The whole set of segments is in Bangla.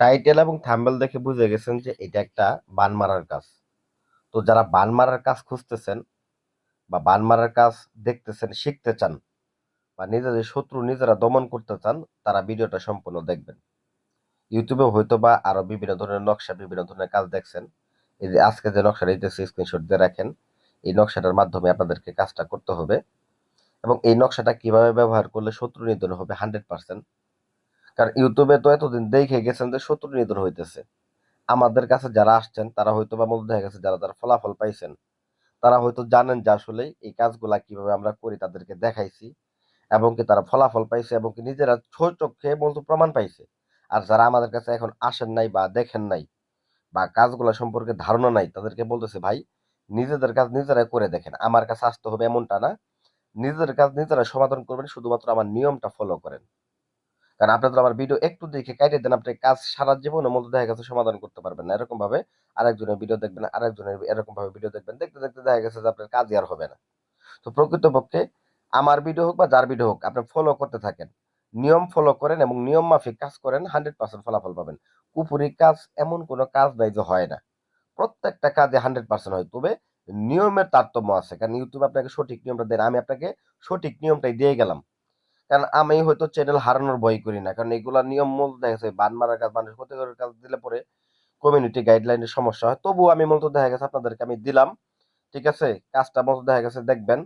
টাইটেল এবং থাম্বেল দেখে বুঝে গেছেন যে এটা একটা বান মারার কাজ। তো যারা বান মারার কাজ খুঁজতেছেন বা বান মারার কাজ দেখতেছেন, শিখতে চান বা নিজেদের শত্রু নিজেরা দমন করতে চান, তারা ভিডিওটা সম্পূর্ণ দেখবেন। ইউটিউবে হয়তো বা আরও বিভিন্ন ধরনের নকশা, বিভিন্ন ধরনের কাজ দেখছেন। এই যে আজকে যে নকশাটা দিতেছি স্ক্রিনশট দিয়ে রাখেন। এই নকশাটার মাধ্যমে আপনাদেরকে কাজটা করতে হবে এবং এই নকশাটা কীভাবে ব্যবহার করলে শত্রু নিধন হবে হান্ড্রেড পার্সেন্ট কারণ ইউটিউবে তো এতদিন দেখে গেছেন যে শত্রু নিধন হইতেছে। আমাদের কাছে যারা আসছেন, তারা হয়তো বা মধ্যে দেখা গেছে যারা তারা ফলাফল পাইছেন। তারা হয়তো জানেন যে আসলে এই কাজগুলা কীভাবে আমরা করি, তাদেরকে দেখাইছি এবং কি তারা ফলাফল পাইছে এবং কি নিজেরা ছোট চোখে বলতো প্রমাণ পাইছে। আর যারা আমাদের কাছে এখন আসেন নাই বা দেখেন নাই বা কাজগুলা সম্পর্কে ধারণা নাই, তাদেরকে বলতেছে, ভাই, নিজেদের কাজ নিজেরাই করে দেখেন। আমার কাছে আসতে হবে এমনটা না। নিজেদের কাজ নিজেরা সমাধান করবেন, শুধুমাত্র আমার নিয়মটা ফলো করেন। কারণ আপনি তো আমার ভিডিও একটু দেখে কাটে দেন, আপনি কাজ সারা জীবনের মধ্যে দেখা গেছে সমাধান করতে পারবেন না। এরকম ভাবে আরেকজনের ভিডিও দেখবেন, আরেকজনের এরকম ভাবে ভিডিও দেখবেন। দেখতে দেখতে দেখা গেছে যে আপনার কাজই আর হবে না। তো প্রকৃতপক্ষে আমার ভিডিও হোক বা যার ভিডিও হোক, আপনি ফলো করতে থাকেন। নিয়ম ফলো করেন এবং নিয়ম মাফিক কাজ করেন, হান্ড্রেড পার্সেন্ট ফলাফল পাবেন। কুপুরি কাজ এমন কোনো কাজ নাই যে হয় না। প্রত্যেকটা কাজে হান্ড্রেড পার্সেন্ট হয়। তবে নিয়মের তারতম্য আছে। কারণ ইউটিউব আপনাকে সঠিক নিয়মটা দেন আমি আপনাকে সঠিক নিয়মটাই দিয়ে গেলাম। কারণ আমি হয়তো চ্যানেল হারানোর ভয় করি না। কারণ এগুলা নিয়ম মূল দেখা গেছে, বান মারার কাজ, মানুষ ক্ষতিকরের কাজ দিলে পরে কমিউনিটি গাইডলাইনের সমস্যা হয়। তবুও আমি মূলত দেখা গেছে আপনাদেরকে আমি দিলাম, ঠিক আছে? কাজটা মতো দেখা গেছে, দেখবেন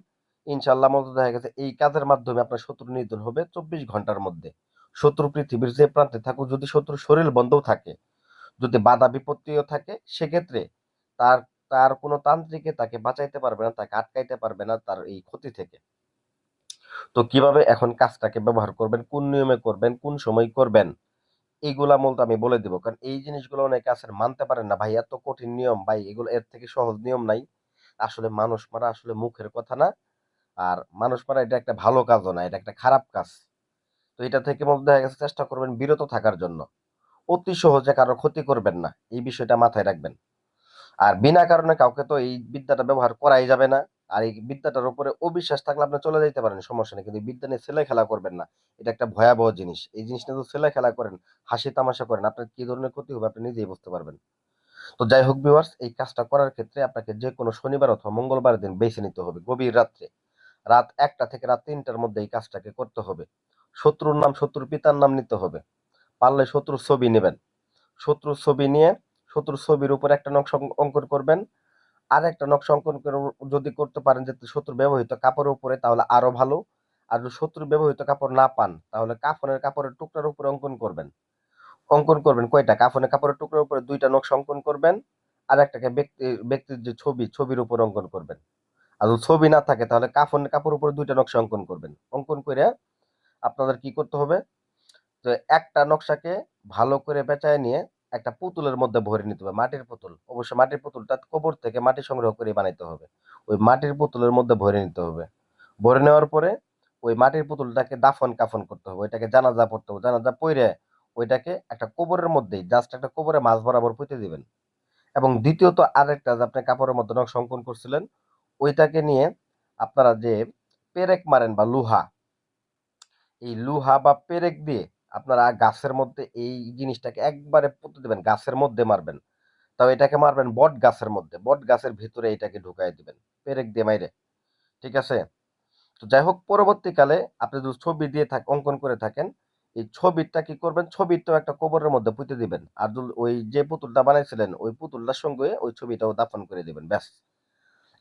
ইনশাল্লাহ মতো দেখা গেছে, এই কাজের মাধ্যমে আপনার শত্রু নিধন হবে চব্বিশ ঘণ্টার মধ্যে। শত্রু পৃথিবীর যে প্রান্তে থাকুক, যদি শত্রু শরীর বন্ধও থাকে, যদি বাধা বিপত্তিও থাকে, সেক্ষেত্রে তার তার কোনো তান্ত্রিকে তাকে বাঁচাইতে পারবে না, তাকে আটকাইতে পারবে না তার এই ক্ষতি থেকে। তো কীভাবে এখন কাজটাকে ব্যবহার করবেন, কোন নিয়মে করবেন, কোন সময় করবেন এইগুলা মূলত আমি বলে দিব। কারণ এই জিনিসগুলো অনেকে আছেন মানতে পারেন না ভাই এত কঠিন নিয়ম, ভাই, এগুলো এর থেকে সহজ নিয়ম নাই। আসলে মানুষ মারা আসলে মুখের কথা না, আর মানুষ মারা এটা একটা ভালো কাজও না, এটা একটা খারাপ কাজ। তো এটা থেকে মধ্যে দেখা গেছে চেষ্টা করবেন বিরত থাকার জন্য। অতি সহজে কারও ক্ষতি করবেন না, এই বিষয়টা মাথায় রাখবেন। আর বিনা কারণে কাউকে তো এই বিদ্যাটা ব্যবহার করাই যাবে না। আর এই বিদ্যাটার উপরে অবিশ্বাস থাকলে আপনি চলে যেতে পারেন, সমস্যা নেই। কিন্তু বিদ্যা নিয়ে ছেলে খেলা করবেন না। এটা একটা ভয়াবহ জিনিস। এই জিনিসটা তো ছেলে খেলা করেন, হাসি তামাশা করেন, আপনার কি ধরনের ক্ষতি হবে আপনি নিজেই বুঝতে পারবেন। তো যাই হোক ভিউয়ার্স এই কাজটা করার ক্ষেত্রে আপনাকে যে কোনো শনিবার অথবা মঙ্গলবার দিন বেছে নিতে হবে, গভীর রাত্রে। রাত একটা থেকে রাত তিনটার মধ্যে এই কাজটাকে করতে হবে। শত্রুর নাম, শত্রুর পিতার নাম নিতে হবে। পারলে শত্রুর ছবি নেবেন। শত্রুর ছবি নিয়ে, শত্রুর ছবির উপর একটা নকশা অঙ্কন করবেন। আর একটা নকশা অঙ্কন যদি করতে পারেন যে শত্রু ব্যবহৃত কাপড়ের উপরে, তাহলে আরও ভালো। আর যদি শত্রুর ব্যবহৃত কাপড় না পান, তাহলে কাফনের কাপড়ের টুকরার উপরে অঙ্কন করবেন। অঙ্কন করবেন কয়টা? কাফনের কাপড়ের টুকরার উপরে দুইটা নকশা অঙ্কন করবেন, আর একটাকে ব্যক্তি, ব্যক্তির যে ছবি, ছবির উপর অঙ্কন করবেন। আর যদি ছবি না থাকে, তাহলে কাফনের কাপড়ের উপরে দুইটা নকশা অঙ্কন করবেন। অঙ্কন করে আপনাদের কি করতে হবে? তো একটা নকশাকে ভালো করে বেচায় নিয়ে একটা পুতুলের মধ্যে ভরে নিতে হবে, মাটির পুতুল। অবশ্য মাটির পুতুলটা কবর থেকে মাটি সংগ্রহ করে বানাইতে হবে। ওই মাটির পুতুলের মধ্যে ভরে নিতে হবে। ভরে নেওয়ার পরে ওই মাটির পুতুলটাকে দাফন কাফন করতে হবে। ওইটাকে জানাজা পড়তে হবে। জানাজা পইরে ওইটাকে একটা কোবরের মধ্যেই জাস্ট একটা কোবরে মাছ বরাবর পুঁতে দিবেন। এবং দ্বিতীয়ত আরেকটা যে আপনি কাপড়ের মধ্যে নকশা অঙ্কন করছিলেন, ওইটাকে নিয়ে আপনারা যে পেরেক মারেন বা লুহা, এই লুহা বা পেরেক দিয়ে আপনারা গাছের মধ্যে এই জিনিসটাকে একবারে পুঁতে দেবেন, গাছের মধ্যে মারবেন। তাও এটাকে মারবেন বট গাছের মধ্যে, বট গাছের ভিতরে এটাকে ঢুকাই দিবেন, পেরেক দিয়ে মাইরে। ঠিক আছে? তো যাই হোক, পরবর্তীকালে আপনি যদি ছবি দিয়ে থাক, অঙ্কন করে থাকেন, এই ছবিটা কি করবেন? ছবিটাও একটা কবরের মধ্যে পুঁতে দিবেন। আর ওই যে পুতুলটা বানাইছিলেন, ওই পুতুলটার সঙ্গে ওই ছবিটাও দাফন করে দিবেন, ব্যাস।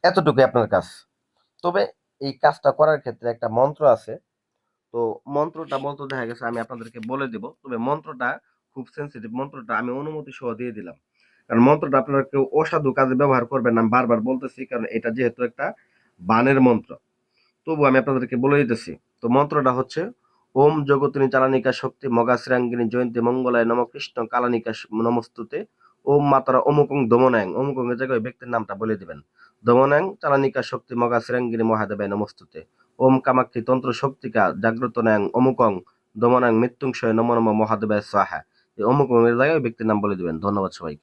এতটুকুই আপনার কাজ। তবে এই কাজটা করার ক্ষেত্রে একটা মন্ত্র আছে তো মন্ত্রটা বলতে দেখা গেছে, আমি আপনাদেরকে বলে দিব। তবে মন্ত্রটা খুব সেন্সিটিভ মন্ত্রটা আমি অনুমতি সহ দিয়ে দিলাম। কারণ মন্ত্রটা আপনারা কেউ অসাধু কাজে ব্যবহার করবেন আমি বারবার বলতেছি, কারণ এটা যেহেতু একটা বানের মন্ত্র। তবু আমি আপনাদেরকে বলে দিতেছি, তো মন্ত্রটা হচ্ছে, ওম জগতিনী চালানিকা শক্তি মগা শ্রীরাঙ্গিনী জয়ন্তী মঙ্গলায় নম কৃষ্ণ কালানিকা নমস্তুতে ওম মাতারা অমুকং দমনায়ং অমুকং এর জায়গায় ব্যক্তির নামটা বলে দিবেন। দমনায়ং চালানিকা শক্তি, মগা শ্রেঙ্গিনী মহাদেবায় নমস্তুতে ওম কামাক্ষী তন্ত্র শক্তিকা, জাগ্রত নায়ং অমুকং দমনায়ং মৃত্যুংশয় নম নম মহাদেবায় সাহা এই অমুকং এর জায়গায় ব্যক্তির নাম বলে দিবেন। ধন্যবাদ সবাইকে।